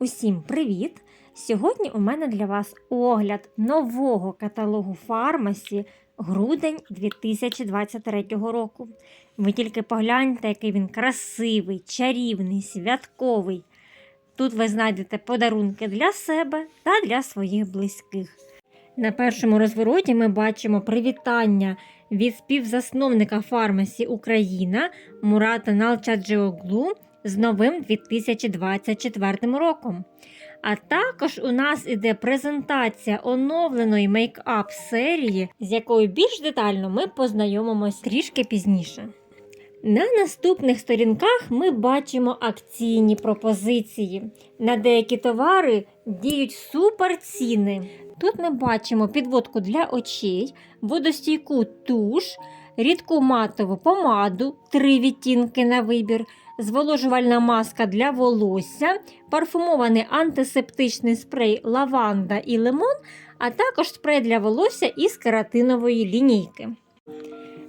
Усім привіт! Сьогодні у мене для вас огляд нового каталогу фармасі грудень 2023 року. Ви тільки погляньте, який він красивий, чарівний, святковий. Тут ви знайдете подарунки для себе та для своїх близьких. На першому розвороті ми бачимо привітання від співзасновника фармасі Україна Мурата Налчаджіоглу з новим 2024 роком. А також у нас іде презентація оновленої мейкап серії, з якою більш детально ми познайомимось трішки пізніше. На наступних сторінках ми бачимо акційні пропозиції. На деякі товари діють супер ціни. Тут ми бачимо підводку для очей, водостійку туш, рідку матову помаду, три відтінки на вибір, зволожувальна маска для волосся, парфумований антисептичний спрей лаванда і лимон, а також спрей для волосся із кератинової лінійки.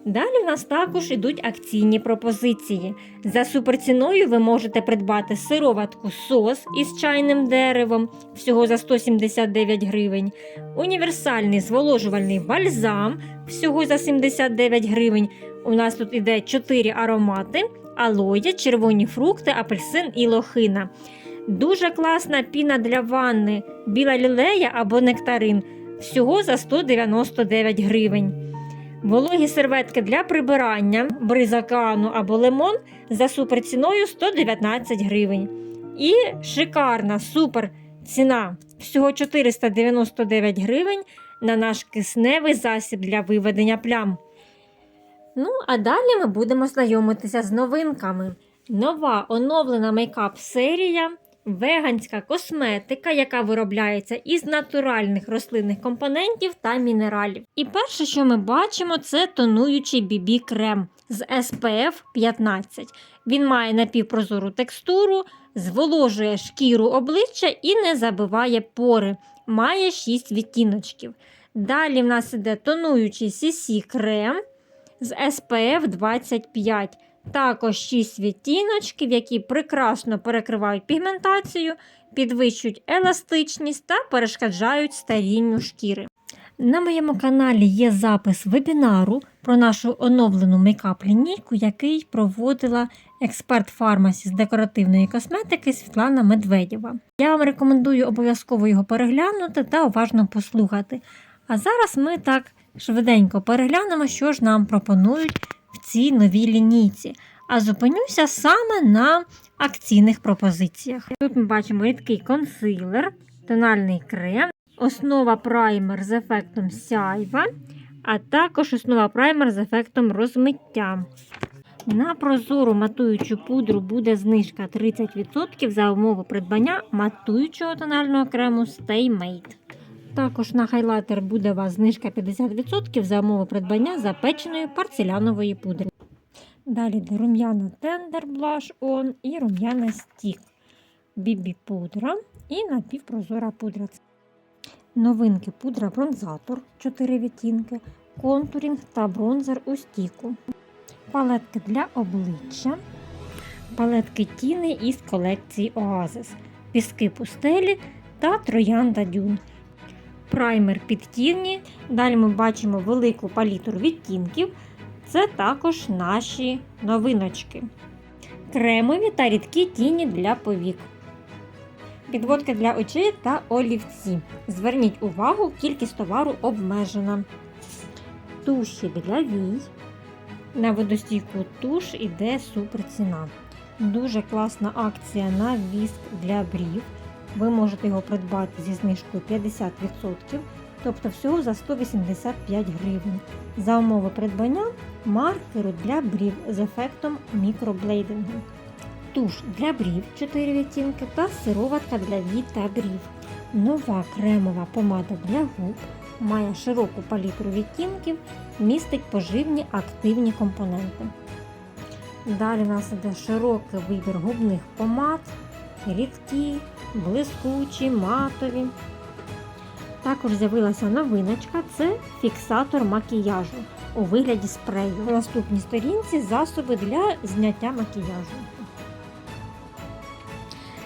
Далі в нас також ідуть акційні пропозиції. За суперціною ви можете придбати сироватку сос із чайним деревом всього за 179 гривень, універсальний зволожувальний бальзам всього за 79 гривень. У нас тут іде 4 аромати: алоє, червоні фрукти, апельсин і лохина. Дуже класна піна для ванни, біла лілея або нектарин всього за 199 гривень. Вологі серветки для прибирання, бриза кану або лимон за суперціною 119 гривень. І шикарна супер ціна всього 499 гривень на наш кисневий засіб для виведення плям. Ну, а далі ми будемо знайомитися з новинками. Нова оновлена мейкап-серія, веганська косметика, яка виробляється із натуральних рослинних компонентів та мінералів. І перше, що ми бачимо, це тонуючий BB крем з SPF 15. Він має напівпрозору текстуру, зволожує шкіру обличчя і не забиває пори. Має 6 відтіночків. Далі в нас іде тонуючий CC крем з SPF 25. Також 6 відтіночків, які прекрасно перекривають пігментацію, підвищують еластичність та перешкоджають старінню шкіри. На моєму каналі є запис вебінару про нашу оновлену мейкап-лінійку, який проводила експерт фармасі з декоративної косметики Світлана Медведєва. Я вам рекомендую обов'язково його переглянути та уважно послухати. А зараз ми так швиденько переглянемо, що ж нам пропонують в цій новій лінійці. А зупинюся саме на акційних пропозиціях. Тут ми бачимо рідкий консилер, тональний крем, основа праймер з ефектом сяйва, а також основа праймер з ефектом розмиття. На прозору матуючу пудру буде знижка 30% за умови придбання матуючого тонального крему Stay Made. Також на хайлайтер буде у вас знижка 50% за умови придбання запеченої порцелянової пудри. Далі рум'яна Tender Blush On і рум'яна стік, бібі пудра і напівпрозора пудра. Новинки пудра бронзатор 4 відтінки, контурінг та бронзер у стіку. Палетки для обличчя, палетки тіни із колекції Oasis, піски пустелі та троянда дюн. Праймер під тіні. Далі ми бачимо велику палітру відтінків. Це також наші новиночки. Кремові та рідкі тіні для повік. Підводки для очей та олівці. Зверніть увагу, кількість товару обмежена. Туші для вій. На водостійку туш іде супер ціна. Дуже класна акція на віск для брів. Ви можете його придбати зі знижкою 50%, тобто всього за 185 гривень. За умови придбання маркеру для брів з ефектом мікроблейдингу, туш для брів 4 відтінки та сироватка для вій та брів. Нова кремова помада для губ має широку палітру відтінків, містить поживні активні компоненти. Далі у нас іде широкий вибір губних помад, рідкі, блискучі, матові. Також з'явилася новиночка це фіксатор макіяжу у вигляді спрею. На наступній сторінці засоби для зняття макіяжу.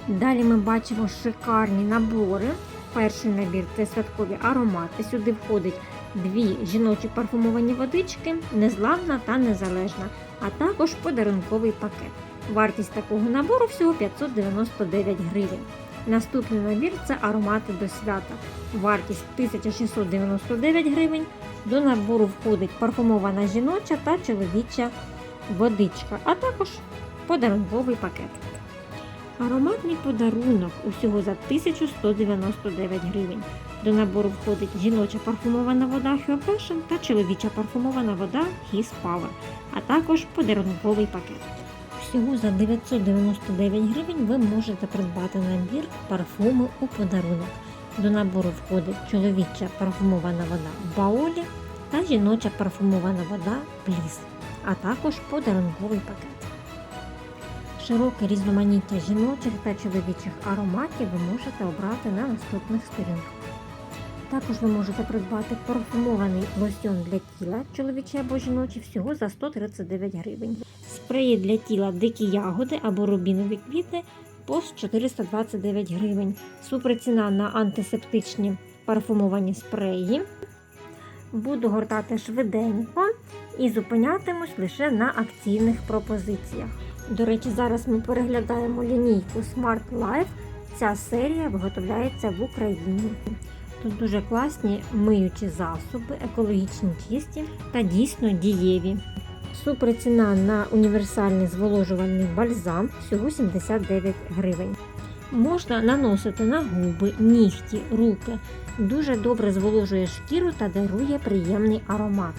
Далі ми бачимо шикарні набори. Перший набір це святкові аромати. Сюди входить дві жіночі парфумовані водички, незламна та незалежна, а також подарунковий пакет. Вартість такого набору всього 599 гривень. Наступний набір це аромати до свята. Вартість 1699 гривень. До набору входить парфумована жіноча та чоловіча водичка, а також подарунковий пакет. Ароматний подарунок усього за 1199 гривень. До набору входить жіноча парфумована вода Hue Passion та чоловіча парфумована вода His Power, а також подарунковий пакет. Всього за 999 гривень ви можете придбати набір парфуми у подарунок. До набору входить чоловіча парфумована вода Баолі та жіноча парфумована вода Бліс, а також подарунковий пакет. Широке різноманіття жіночих та чоловічих ароматів ви можете обрати на наступних сторінках. Також ви можете придбати парфумований лосьон для тіла, чоловічий або жіночий, всього за 139 гривень. Спреї для тіла дикі ягоди або рубінові квіти по 429 гривень. Суперціна на антисептичні парфумовані спреї. Буду гортати швиденько і зупинятимусь лише на акційних пропозиціях. До речі, зараз ми переглядаємо лінійку Smart Life. Ця серія виготовляється в Україні. Тут дуже класні миючі засоби, екологічні чисті та дійсно дієві. Супер ціна на універсальний зволожувальний бальзам всього 79 гривень. Можна наносити на губи, нігті, руки. Дуже добре зволожує шкіру та дарує приємний аромат.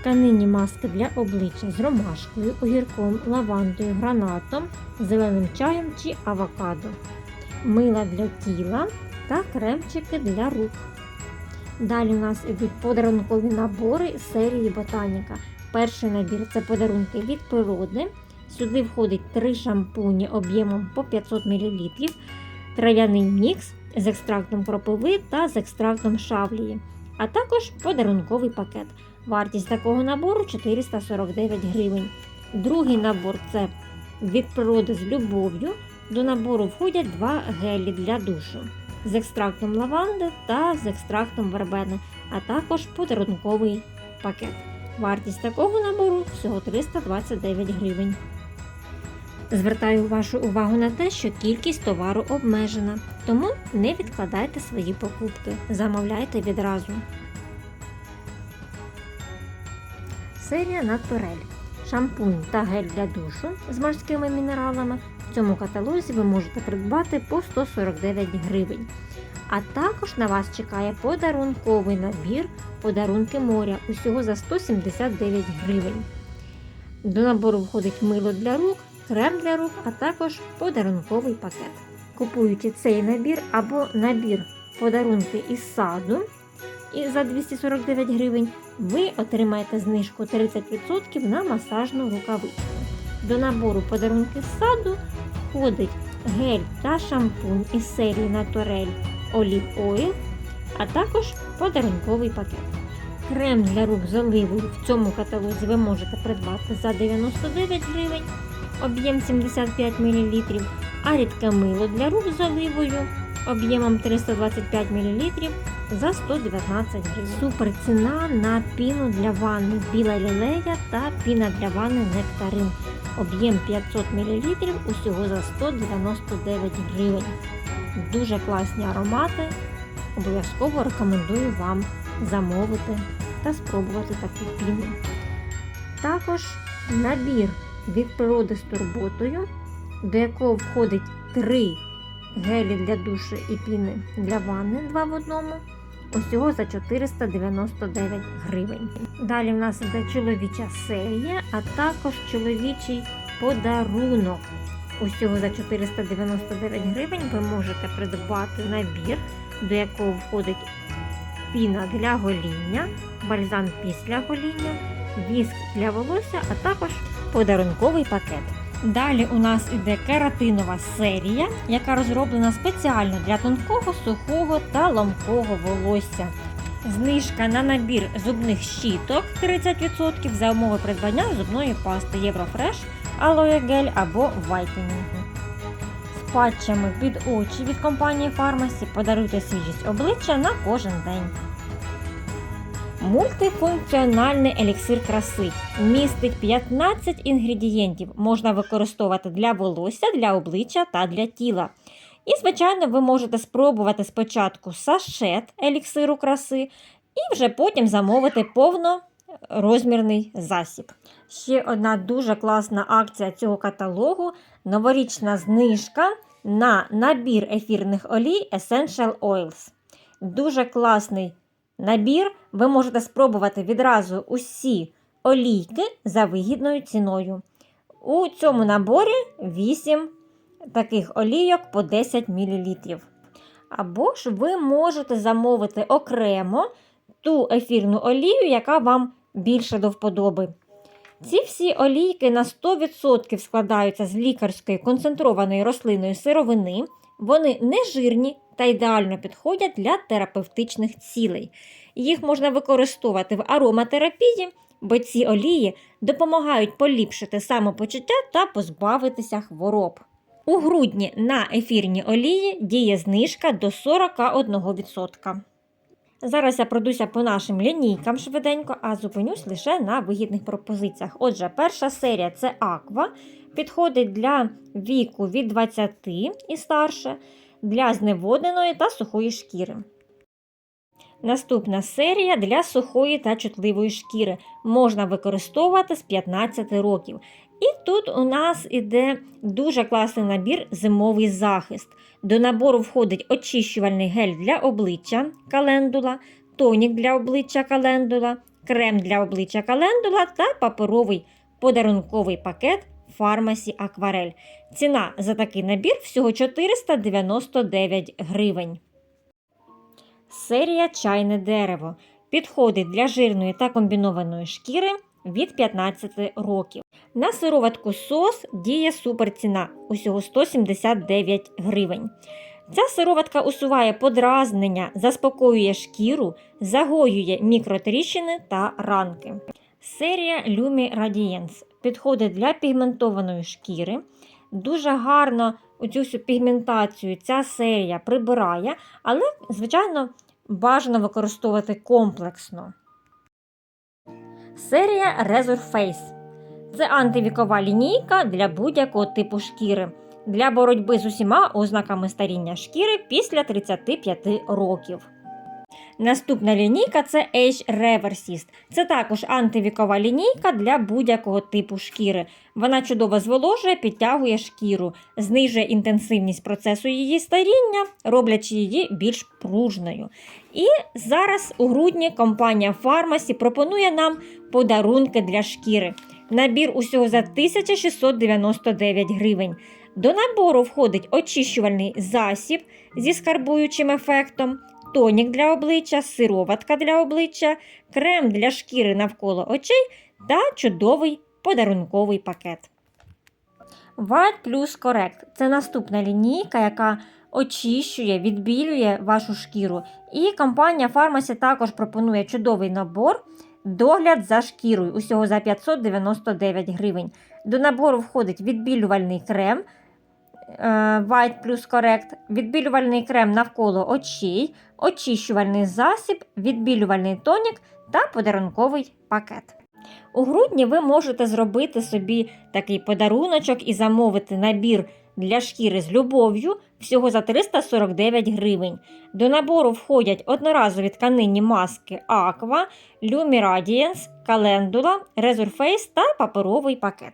Тканинні маски для обличчя з ромашкою, огірком, лавандою, гранатом, зеленим чаєм чи авокадо, мила для тіла та кремчики для рук. Далі у нас ідуть подарункові набори серії Ботаніка. Перший набір це подарунки від природи. Сюди входить три шампуні об'ємом по 500 мл, трав'яний мікс з екстрактом кропиви та з екстрактом шавлії, а також подарунковий пакет. Вартість такого набору 449 гривень. Другий набор це від природи з любов'ю. До набору входять два гелі для душу з екстрактом лаванди та з екстрактом вербени, а також подарунковий пакет. Вартість такого набору всього 329 гривень. Звертаю вашу увагу на те, що кількість товару обмежена, тому не відкладайте свої покупки, замовляйте відразу. Серія Натурель. Шампунь та гель для душу з морськими мінералами. Цьому каталозі ви можете придбати по 149 гривень. А також на вас чекає подарунковий набір подарунки моря усього за 179 гривень. До набору входить мило для рук, крем для рук, а також подарунковий пакет. Купуючи цей набір або набір подарунки із саду і за 249 гривень, ви отримаєте знижку 30% на масажну рукавичку. До набору подарунки з саду входить гель та шампунь із серії Naturel Olive Oil, а також подарунковий пакет. Крем для рук з оливою в цьому каталозі ви можете придбати за 99 гривень, об'єм 75 мл, а рідке мило для рук з оливою об'ємом 325 мл за 119 гривень. Супер ціна на піну для ванни біла лілея та піна для ванни нектарин. Об'єм 500 мл усього за 199 гривень. Дуже класні аромати. Обов'язково рекомендую вам замовити та спробувати таку піну. Також набір від природи з турботою, до якого входить три гелі для душу і піни для ванни 2 в одному. Усього за 499 гривень. Далі в нас іде чоловіча серія, а також чоловічий подарунок. Усього за 499 гривень ви можете придбати набір, до якого входить піна для гоління, бальзам після гоління, віск для волосся, а також подарунковий пакет. Далі у нас іде кератинова серія, яка розроблена спеціально для тонкого, сухого та ламкого волосся. Знижка на набір зубних щіток 30% за умови придбання зубної пасти Єврофреш, гель або вайтинінгу. З патчами під очі від компанії Фармасі подаруйте свіжість обличчя на кожен день. Мультифункціональний еліксир краси містить 15 інгредієнтів. Можна використовувати для волосся, для обличчя та для тіла. І, звичайно, ви можете спробувати спочатку сашет еліксиру краси і вже потім замовити повнорозмірний засіб. Ще одна дуже класна акція цього каталогу новорічна знижка на набір ефірних олій Essential Oils. Дуже класний набір. Ви можете спробувати відразу усі олійки за вигідною ціною. У цьому наборі 8 таких олійок по 10 мл. Або ж ви можете замовити окремо ту ефірну олію, яка вам більше до вподоби. Ці всі олійки на 100% складаються з лікарської концентрованої рослинної сировини. Вони не жирні та ідеально підходять для терапевтичних цілей. Їх можна використовувати в ароматерапії, бо ці олії допомагають поліпшити самопочуття та позбавитися хвороб. У грудні на ефірні олії діє знижка до 41%. Зараз я пройдуся по нашим лінійкам швиденько, а зупинюсь лише на вигідних пропозиціях. Отже, перша серія це Аква. Підходить для віку від 20 і старше, для зневодненої та сухої шкіри. Наступна серія для сухої та чутливої шкіри можна використовувати з 15 років. І тут у нас іде дуже класний набір зимовий захист. До набору входить очищувальний гель для обличчя календула, тонік для обличчя календула, крем для обличчя календула та паперовий подарунковий пакет фармасі Акварель. Ціна за такий набір всього 499 гривень. Серія чайне дерево. Підходить для жирної та комбінованої шкіри від 15 років. На сироватку сос діє суперціна усього 179 гривень. Ця сироватка усуває подразнення, заспокоює шкіру, загоює мікротріщини та ранки. Серія Lumi Radiance підходить для пігментованої шкіри. Дуже гарно цю всю пігментацію ця серія прибирає, але, звичайно, бажано використовувати комплексно. Серія Razor Face. Це антивікова лінійка для будь-якого типу шкіри для боротьби з усіма ознаками старіння шкіри після 35 років. Наступна лінійка це Age Reversist. Це також антивікова лінійка для будь-якого типу шкіри. Вона чудово зволожує, підтягує шкіру, знижує інтенсивність процесу її старіння, роблячи її більш пружною. І зараз у грудні компанія Pharmacy пропонує нам подарунки для шкіри. Набір усього за 1699 гривень. До набору входить очищувальний засіб зі скарбуючим ефектом, тонік для обличчя, сироватка для обличчя, крем для шкіри навколо очей та чудовий подарунковий пакет. White Plus Correct це наступна лінійка, яка очищує, відбілює вашу шкіру. І компанія Pharmacy також пропонує чудовий набор. Догляд за шкірою усього за 599 гривень. До набору входить відбілювальний крем White Plus Correct, відбілювальний крем навколо очей, очищувальний засіб, відбілювальний тонік та подарунковий пакет. У грудні ви можете зробити собі такий подаруночок і замовити набір для шкіри з любов'ю всього за 349 гривень. До набору входять одноразові тканинні маски Aqua, Lumi Radiance, Calendula, Razor Face та паперовий пакет.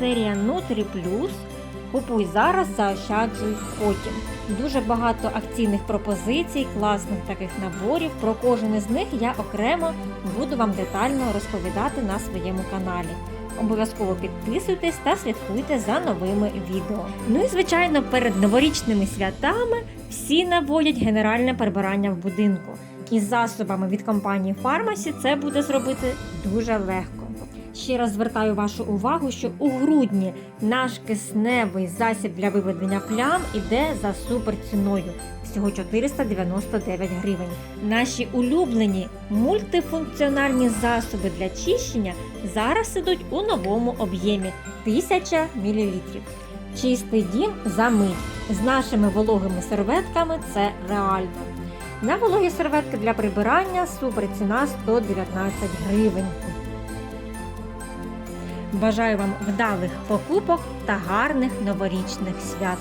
Серія Nutri Plus Купуй зараз, заощаджуй потім. Дуже багато акційних пропозицій, класних таких наборів. Про кожен із них я окремо буду вам детально розповідати на своєму каналі. Обов'язково підписуйтесь та слідкуйте за новими відео. Ну і звичайно, перед новорічними святами всі наводять генеральне прибирання в будинку. І засобами від компанії Pharmacy це буде зробити дуже легко. Ще раз звертаю вашу увагу, що у грудні наш кисневий засіб для виведення плям іде за суперціною. Всього 499 гривень. Наші улюблені мультифункціональні засоби для чищення зараз ідуть у новому об'ємі 1000 мл. Чистий дім за мить. З нашими вологими серветками це реально. На вологі серветки для прибирання суперціна 119 гривень. Бажаю вам вдалих покупок та гарних новорічних свят!